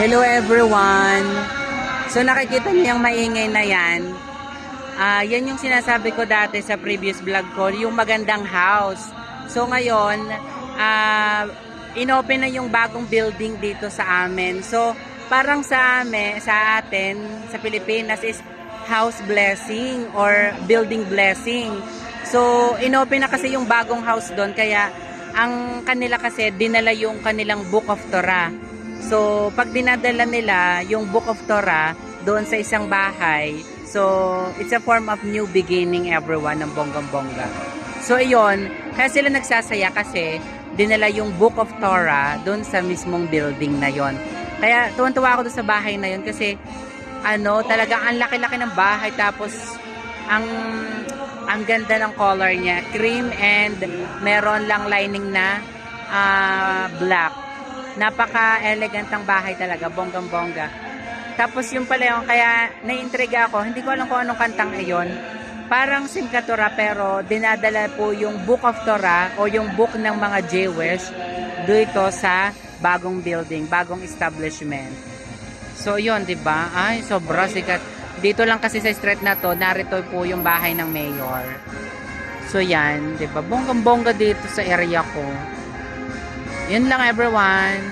Hello everyone! So nakikita niyo yung maingay na yan. Ah, yan yung sinasabi ko dati sa previous vlog ko, yung magandang house. So ngayon, ah inopen na yung bagong building dito sa amin. So parang sa amin, sa atin, sa Pilipinas is house blessing or building blessing. So inopen na kasi yung bagong house doon kaya ang kanila kasi dinala yung kanilang Book of Torah. So, pag dinadala nila yung Book of Torah doon sa isang bahay, so, it's a form of new beginning everyone ng bonggang-bongga. So, iyon, kaya sila nagsasaya kasi dinala yung Book of Torah doon sa mismong building na yon. Kaya, tuwan-tuwa ako doon sa bahay na yon kasi, ano, talagang ang laki-laki ng bahay tapos, ang ang ganda ng color niya, cream and meron lang lining na ah, black napaka-elegant ang bahay talaga, bonggang-bongga. Tapos yung pala yung, kaya naiintriga ako, hindi ko alam kung anong kantang iyon. Parang Simkatora pero dinadala po yung Book of Torah o yung book ng mga Jewish dito sa bagong building, bagong establishment. So yun, 'di ba? Ay, sobra sikat. Dito lang kasi sa street na to, narito po yung bahay ng mayor. So yan, 'di ba? Bonggang-bongga dito sa area ko. Yun lang everyone.